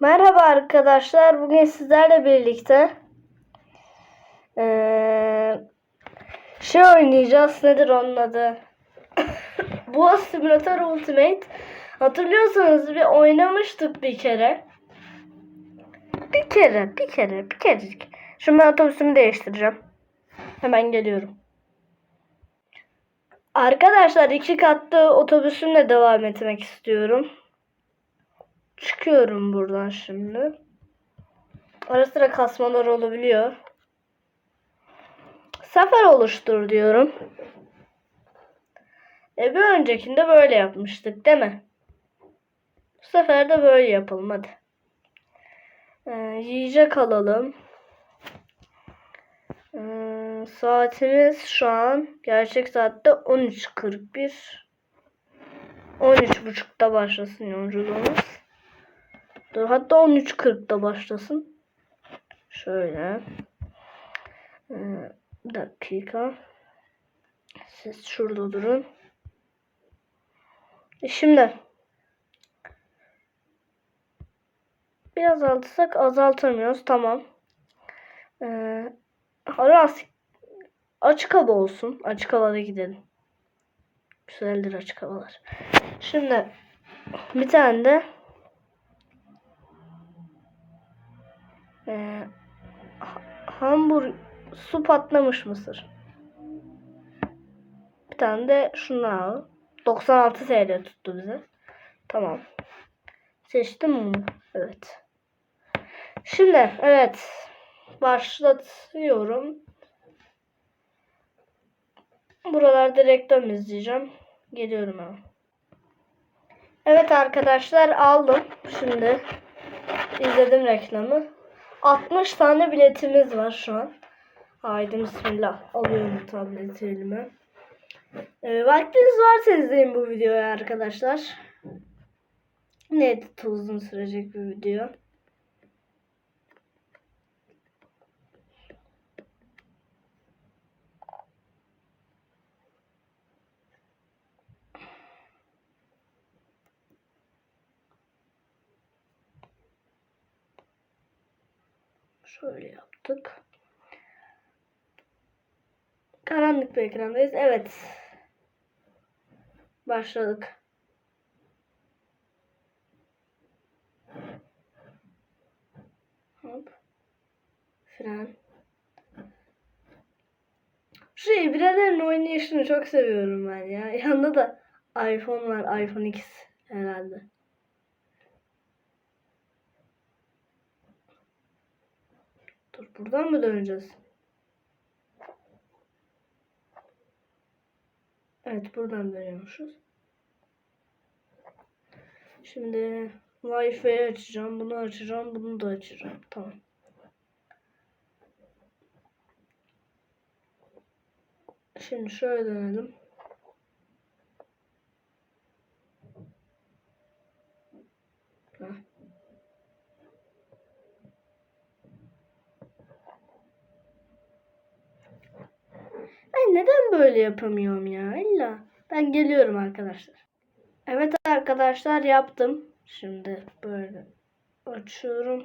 Merhaba arkadaşlar. Bugün sizlerle birlikte eee, şey oynayacağız. Nedir onun adı? Boğaz Simulator Ultimate. Hatırlıyorsanız bir oynamıştık bir kere. Bir kere, bir kere, bir kerecik. Şimdi ben otobüsümü değiştireceğim. Hemen geliyorum. Arkadaşlar iki katlı otobüsümle devam etmek istiyorum. Çıkıyorum buradan şimdi. Ara sıra kasmalar olabiliyor. Sefer oluştur diyorum. E bir öncekinde böyle yapmıştık değil mi? Bu sefer de böyle yapalım hadi. Ee, yiyecek alalım. Ee, saatimiz şu an gerçek saatte 13.41. 13.30'da başlasın yolculuğumuz. Dur hatta 13.40'da başlasın. Şöyle. Ee, bir dakika. Siz şurada durun. E şimdi. Biraz azaltırsak azaltamıyoruz. Tamam. Ee, Aras açık hava olsun. Açık havada gidelim. Güzeldir açık havalar. Şimdi bir tane de Ee, ha- hamburg su patlamış mısır. Bir tane de şunu al. 96 TL tuttu bize. Tamam. Seçtim bunu. Evet. Şimdi evet. Başlatıyorum. Buralarda reklam izleyeceğim. Geliyorum hemen. Evet arkadaşlar aldım. Şimdi izledim reklamı. 60 tane biletimiz var şu an. Haydi bismillah. Alıyorum tableti elime. Ee, vaktiniz varsa izleyin bu videoyu arkadaşlar. Ne edit uzun sürecek bir video. Şöyle yaptık. Karanlık bir ekrandayız. Evet. Başladık. Hop. Fren. Şu biraderin oynayışını çok seviyorum ben ya. Yanında da iPhone var. iPhone X herhalde. Dur buradan mı döneceğiz? Evet buradan dönüyormuşuz. Şimdi Wi-Fi açacağım. Bunu açacağım. Bunu da açacağım. Tamam. Şimdi şöyle dönelim. Heh. Ben neden böyle yapamıyorum ya? İlla. Ben geliyorum arkadaşlar. Evet arkadaşlar yaptım. Şimdi böyle açıyorum.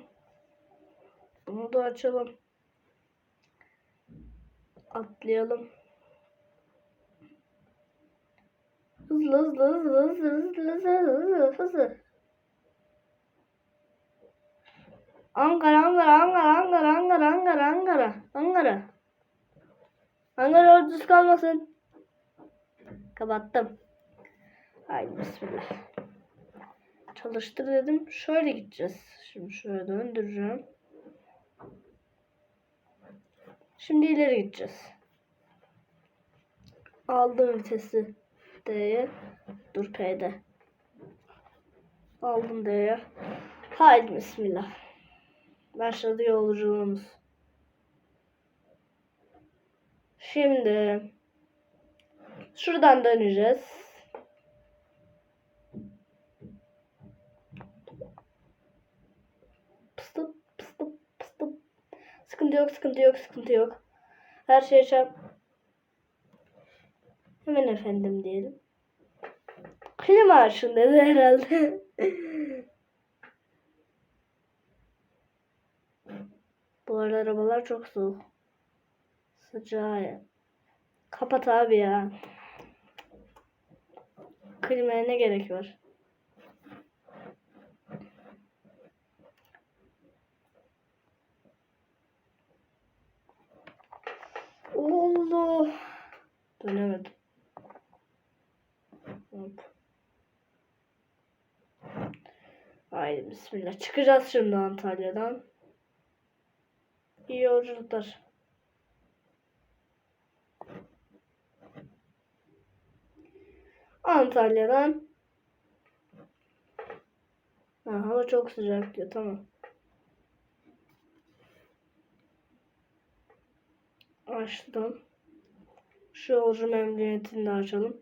Bunu da açalım. Atlayalım. Hızlı hızlı hızlı hızlı hızlı hızlı hızlı hızlı. Ankara Ankara Ankara Ankara Ankara Ankara Ankara Ankara Ankara ordusu kalmasın. Kapattım. Haydi bismillah. Çalıştır dedim. Şöyle gideceğiz. Şimdi şöyle döndüreceğim. Şimdi ileri gideceğiz. Aldım vitesi D'ye. Dur P'de. Aldım D'ye. Haydi bismillah. Başladı yolculuğumuz. Şimdi şuradan döneceğiz. Pıstıp. Sıkıntı yok, sıkıntı yok, sıkıntı yok. Her şeye çarp. Hemen efendim diyelim. Klima açın dedi herhalde. arada arabalar çok soğuk. Sıcağı. Kapat abi ya. Klimaya ne gerek var? Oldu. Dönemedim. Hop. Haydi bismillah. Çıkacağız şimdi Antalya'dan. İyi yolculuklar. Antalya'dan ha, hava çok sıcak diyor. Tamam. Açtım. Şu yolcu memnuniyetini de açalım.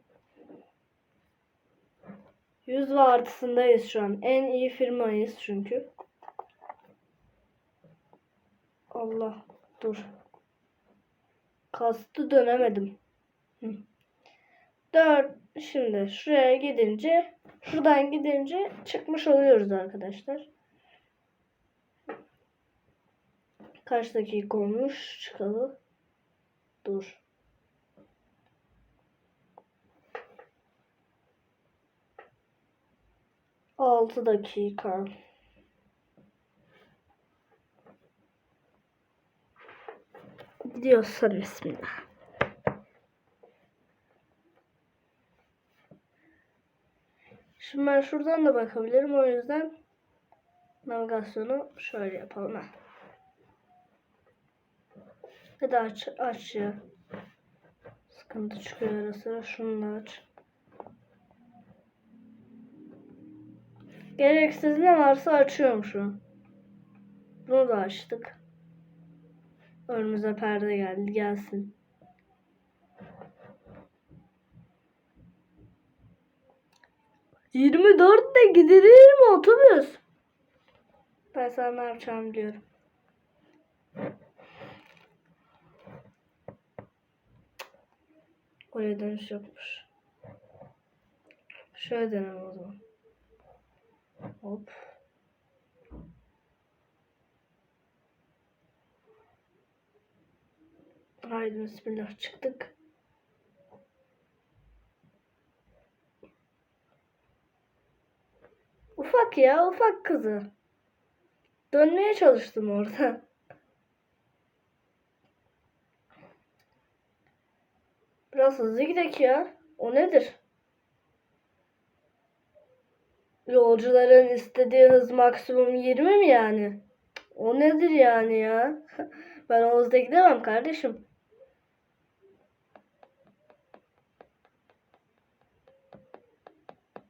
Yüz ve artısındayız şu an. En iyi firmayız çünkü. Allah dur. Kastı dönemedim. Hı. Dört. Şimdi şuraya gidince şuradan gidince çıkmış oluyoruz arkadaşlar. Kaç dakika olmuş çıkalı? Dur. Altı dakika. Gidiyorsan bismillah. Şimdi ben şuradan da bakabilirim. O yüzden navigasyonu şöyle yapalım. Ha. Hadi aç, aç ya. Sıkıntı çıkıyor ara sıra. Şunu da aç. Gereksiz ne varsa açıyorum şu. Bunu da açtık. Önümüze perde geldi. Gelsin. Yirmi dörtte gidilir mi otobüs? Ben sana ne yapacağımı biliyorum. Oraya dönüş yokmuş. Şöyle denelim o zaman. Hop. Haydi bismillah çıktık. Ufak ya ufak kızı. Dönmeye çalıştım orada. Biraz hızlı gidelim ya. O nedir? Yolcuların istediği hız maksimum 20 mi yani? O nedir yani ya? Ben o hızda gidemem kardeşim.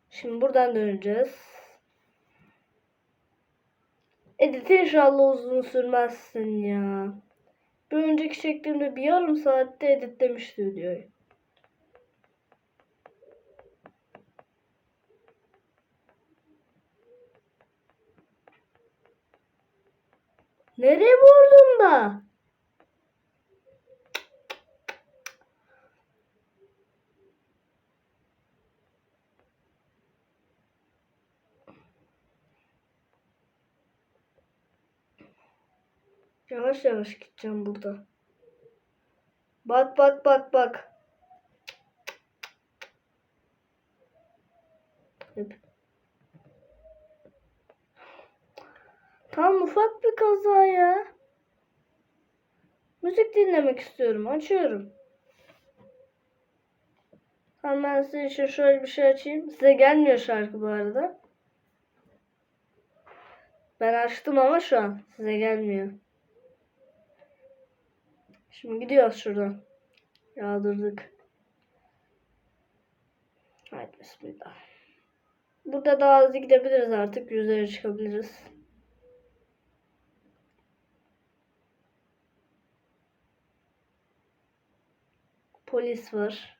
Şimdi buradan döneceğiz. Edit inşallah uzun sürmezsin ya. Bir önceki çektiğimde bir yarım saatte editlemişti videoyu. Nereye vurdun da? Yavaş yavaş gideceğim burada. Bak bak bak bak. Tam ufak bir kaza ya. Müzik dinlemek istiyorum. Açıyorum. Tamam ben size için şöyle bir şey açayım. Size gelmiyor şarkı bu arada. Ben açtım ama şu an size gelmiyor. Şimdi gidiyoruz şuradan. Yağdırdık. Haydi bismillah. Burada daha hızlı gidebiliriz artık. Yüzlere çıkabiliriz. Polis var.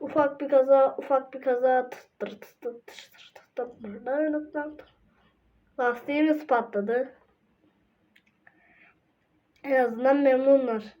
Ufak bir kaza, ufak bir kaza. Lastiğimiz patladı. En azından memnunlar.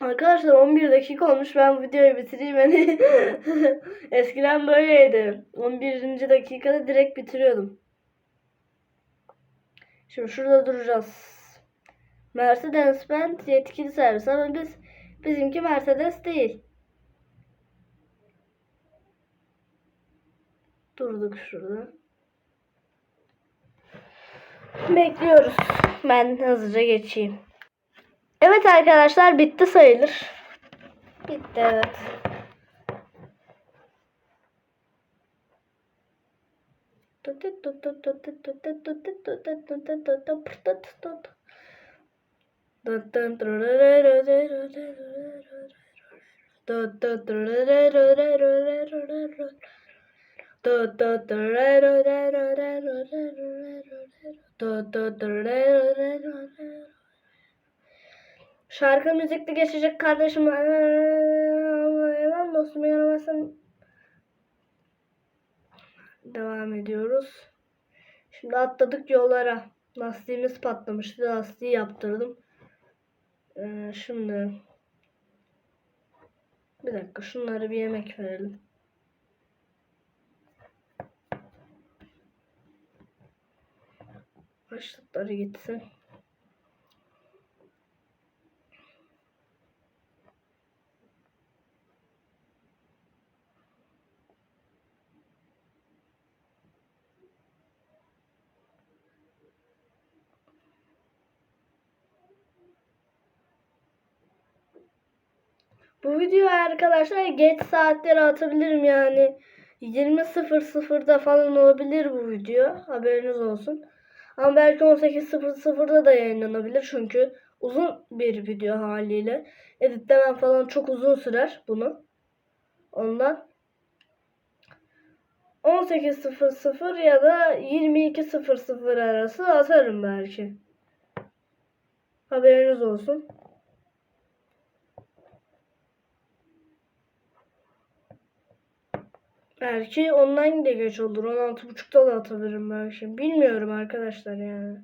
Arkadaşlar 11 dakika olmuş. Ben bu videoyu bitireyim. Hani eskiden böyleydi. 11. dakikada direkt bitiriyordum. Şimdi şurada duracağız. Mercedes-Benz yetkili servis ama biz bizimki Mercedes değil. Durduk şurada. Bekliyoruz. Ben hızlıca geçeyim. Evet arkadaşlar bitti sayılır. Bitti evet. Şarkı müzikli geçecek kardeşim. Eyvallah dostum yaramazsın. Devam ediyoruz. Şimdi atladık yollara. Lastiğimiz patlamıştı. Lastiği yaptırdım. Ee, şimdi bir dakika şunlara bir yemek verelim. Açlıkları gitsin. Bu videoyu arkadaşlar geç saatlere atabilirim yani. 20.00'da falan olabilir bu video. Haberiniz olsun. Ama belki 18.00'da da yayınlanabilir. Çünkü uzun bir video haliyle. Editlemem falan çok uzun sürer bunu. Ondan 18.00 ya da 22.00 arası atarım belki. Haberiniz olsun. Belki online de geç olur. 16.30'da da atabilirim belki. Bilmiyorum arkadaşlar yani.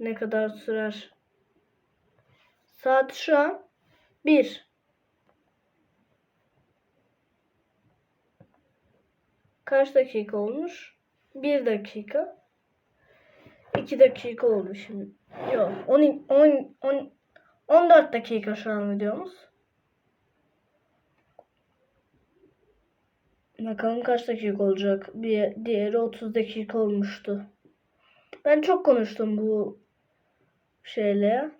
Ne kadar sürer. Saat şu an 1. Kaç dakika olmuş? 1 dakika. 2 dakika oldu şimdi. Yok. 10, 10, 10, 14 dakika şu an videomuz. Bakalım kaç dakika olacak. Bir diğeri 30 dakika olmuştu. Ben çok konuştum bu şeyle ya.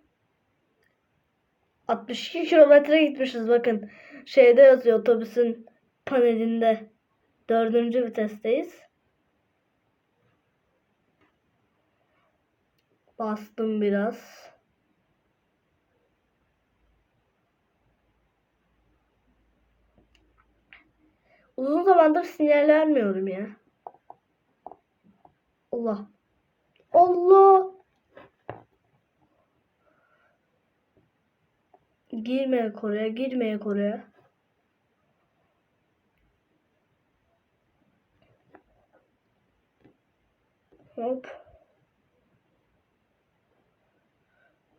62 kilometre gitmişiz bakın. Şeyde yazıyor otobüsün panelinde. Dördüncü vitesteyiz. Bastım biraz. Uzun zamandır sinyal vermiyorum ya. Allah. Allah. Girmeye Kore'ye, girmeye Kore'ye. Hop.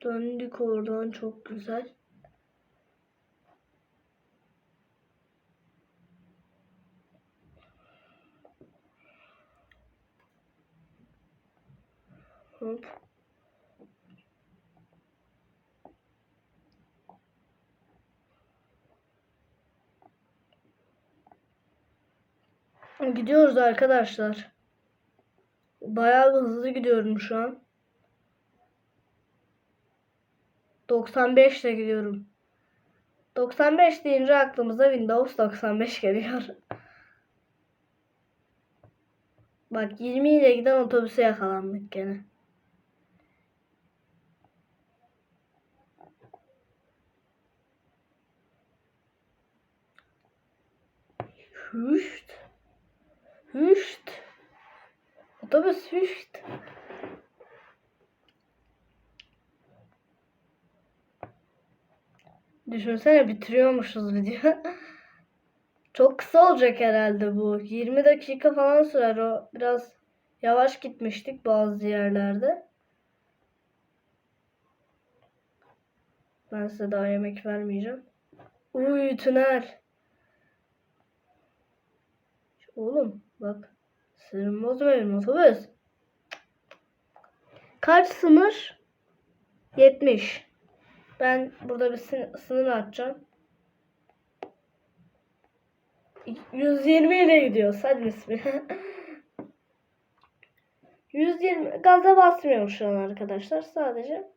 Döndük oradan çok güzel. Hop. Gidiyoruz arkadaşlar. Bayağı hızlı gidiyorum şu an. 95 ile gidiyorum. 95 deyince aklımıza Windows 95 geliyor. Bak 20 ile giden otobüse yakalandık gene. Hüşt. Hüşt. Otobüs hüşt. Düşünsene bitiriyormuşuz video. Çok kısa olacak herhalde bu. 20 dakika falan sürer o. Biraz yavaş gitmiştik bazı yerlerde. Ben size daha yemek vermeyeceğim. Uy tünel. Oğlum bak. Bozma benim otobüs. Kaç sınır? 70. Ben burada bir sın- sınır atacağım. 120 ile gidiyoruz. Hadi bismillah. 120 gaza basmıyorum şu an arkadaşlar. Sadece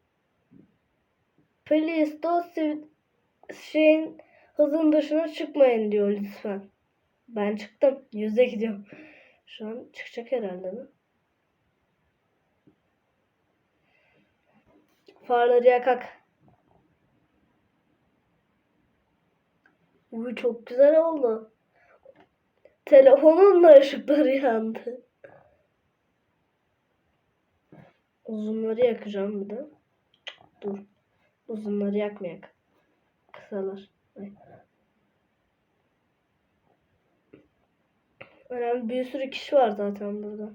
Please don't şeyin hızın dışına çıkmayın diyor lütfen. Ben çıktım. Yüzde gidiyorum. Şu an çıkacak herhalde mi? Farları yakak. Bu çok güzel oldu. Telefonun da ışıkları yandı. Uzunları yakacağım bir de. Dur. Uzunları yakmayak. Kısalar. Ay. Önemli bir sürü kişi var zaten burada.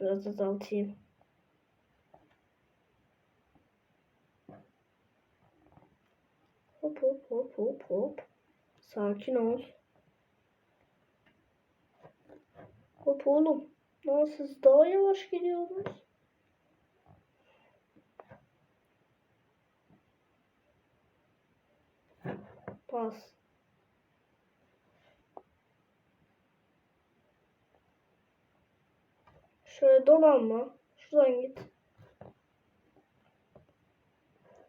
Biraz azaltayım. Hop hop hop hop hop. Sakin ol. Hop oğlum. Lan siz daha yavaş gidiyorsunuz. Pas. Şöyle dolanma. Şuradan git.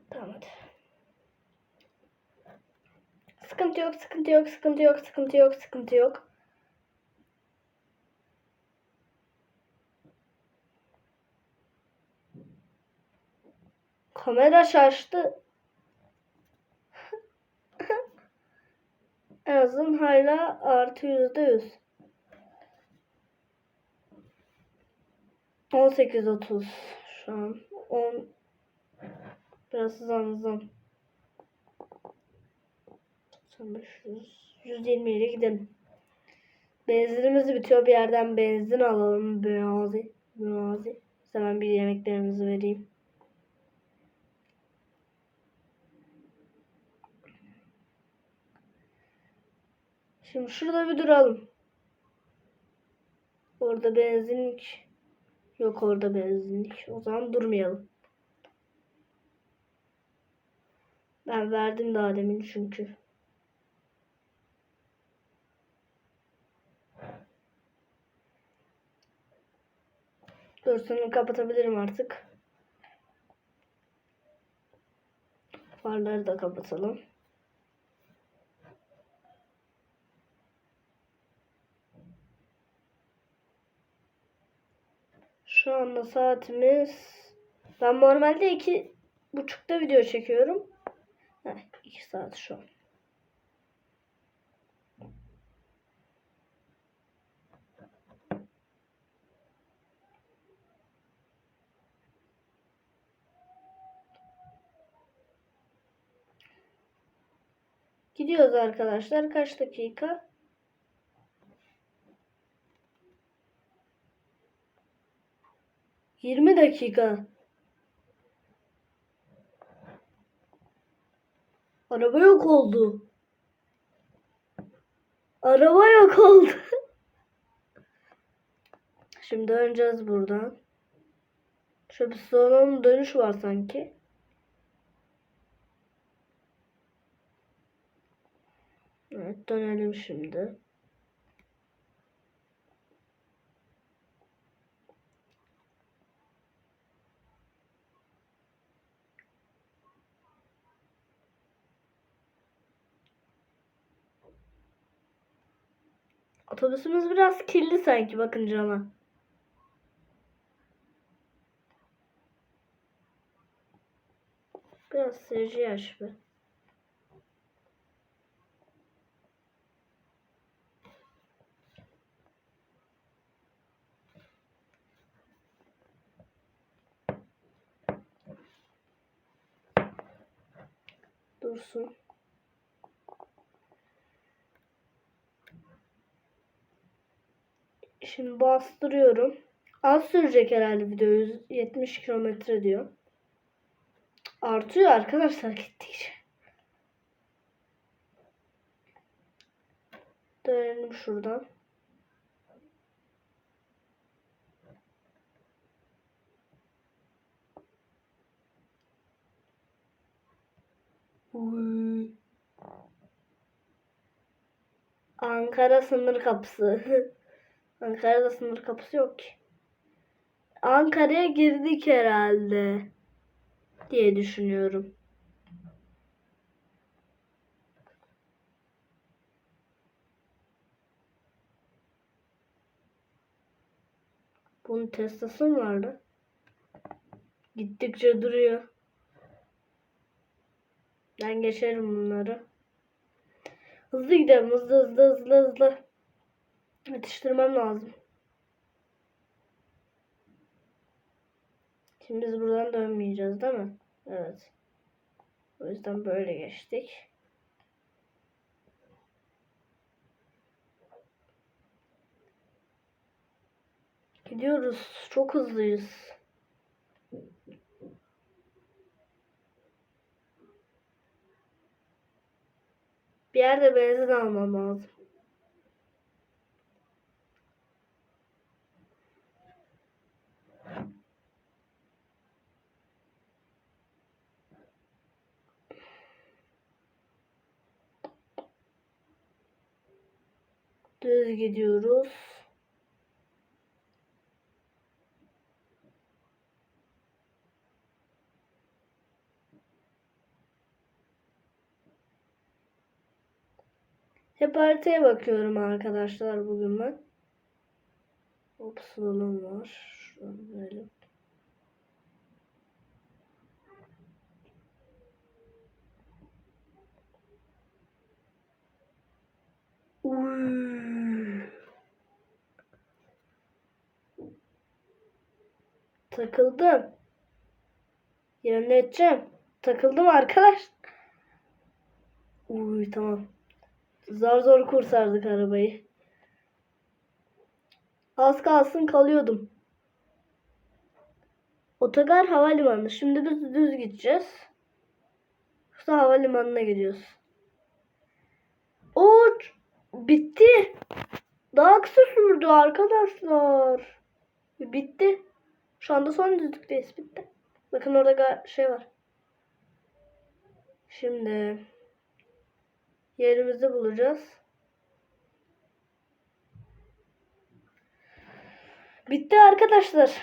Tamam hadi. Sıkıntı yok, sıkıntı yok, sıkıntı yok, sıkıntı yok, sıkıntı yok. Kamera şaştı. en azından hala artı yüzde yüz. 18.30 şu an. 10 biraz hızlandım. 500 120 ile gidelim. Benzinimiz bitiyor. Bir yerden benzin alalım. Müazi. Müazi. Hemen bir yemeklerimizi vereyim. Şimdi şurada bir duralım. Orada benzinlik yok orada benzinlik. O zaman durmayalım. Ben verdim daha demin çünkü. Görsünü kapatabilirim artık. Farları da kapatalım. Şu anda saatimiz ben normalde iki buçukta video çekiyorum. Heh, iki saat şu an. Gidiyoruz arkadaşlar. Kaç dakika? 20 dakika. Araba yok oldu. Araba yok oldu. Şimdi döneceğiz buradan. Şöyle bir sonun dönüş var sanki. Evet dönelim şimdi. Otobüsümüz biraz kirli sanki bakınca ama. Biraz seyirci aç be. Dursun. Şimdi bastırıyorum. Az sürecek herhalde video. 170 kilometre diyor. Artıyor arkadaşlar gittikçe. Dönelim şuradan. Uy. Ankara sınır kapısı. Ankara'da sınır kapısı yok ki. Ankara'ya girdik herhalde diye düşünüyorum. Bunun testası mı vardı? Gittikçe duruyor. Ben geçerim bunları. Hızlı gidelim. Hızlı hızlı hızlı hızlı. Yetiştirmem lazım. Şimdi biz buradan dönmeyeceğiz değil mi? Evet. O yüzden böyle geçtik. Gidiyoruz. Çok hızlıyız. Bir yerde benzin almam lazım. Düz gidiyoruz. Hep haritaya bakıyorum arkadaşlar bugün ben. Hop slalom var. Şuradan böyle. Uy. Takıldım. Yöneteceğim. Takıldım arkadaş. Uy tamam. Zar zor kurtardık arabayı. Az kalsın kalıyordum. Otogar havalimanı. Şimdi biz düz gideceğiz. Yoksa havalimanına gidiyoruz. Uç. Bitti. Daha kısa sürdü arkadaşlar. Bitti. Şu anda son düzlükteyiz. Bitti. Bakın orada şey var. Şimdi yerimizi bulacağız. Bitti arkadaşlar.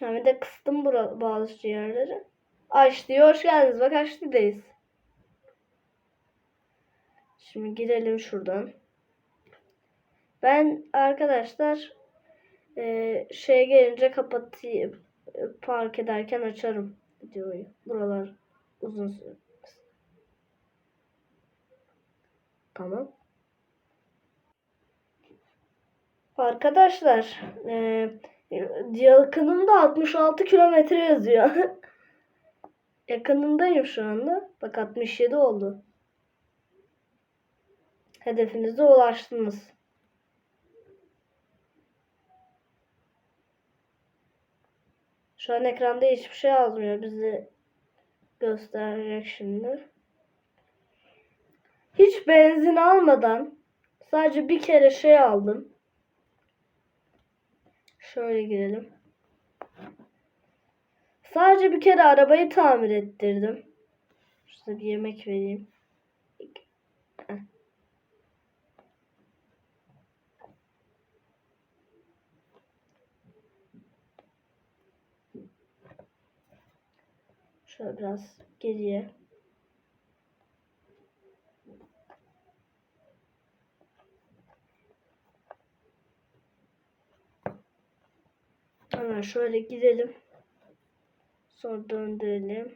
Yani de kıstım bazı yerleri. Açtı. Hoş geldiniz. Bak Açtı'dayız. Şimdi girelim şuradan. Ben arkadaşlar e, şeye gelince kapatayım. Park ederken açarım videoyu. Buralar uzun süre. Tamam. Arkadaşlar e, yakınımda 66 kilometre yazıyor. Yakınındayım şu anda. Bak 67 oldu. Hedefinize ulaştınız. Şu an ekranda hiçbir şey yazmıyor. Bizi gösterecek şimdi. Hiç benzin almadan sadece bir kere şey aldım. Şöyle girelim. Sadece bir kere arabayı tamir ettirdim. Size bir yemek vereyim. Şöyle biraz geriye. Hemen şöyle gidelim. Sonra döndürelim.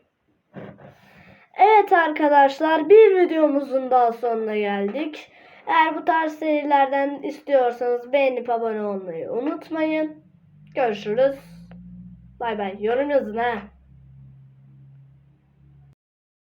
Evet arkadaşlar bir videomuzun daha sonuna geldik. Eğer bu tarz serilerden istiyorsanız beğenip abone olmayı unutmayın. Görüşürüz. Bay bay. Yorum yazın ha.